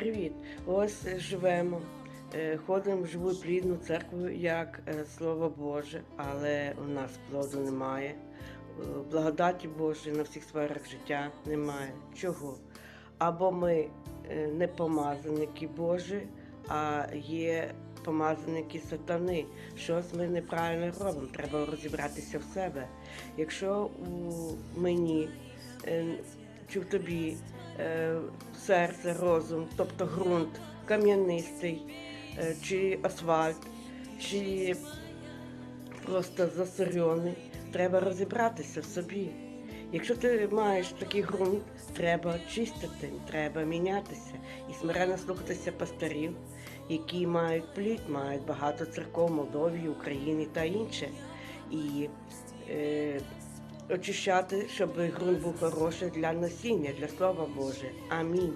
Привіт! Ось живемо, е, ходимо в живу плідну церкву, як е, Слово Боже, але у нас плоду немає. Е, Благодаті Божої на всіх сферах життя немає. Чого? Або ми е, не помазаники Божі, а є помазаники сатани. Щось ми неправильно робимо. Треба розібратися в себе. Якщо у мені е, чи в тобі е, серце, розум, тобто ґрунт кам'янистий, е, чи асфальт, чи просто засорьоний, треба розібратися в собі. Якщо ти маєш такий ґрунт, треба чистити, треба мінятися і смиренно слухатися пастирів, які мають плід, мають багато церков Молдові, Україні та інше. І е, очищати, щоб ґрунт був хороший для насіння, для Слова Боже. Амінь.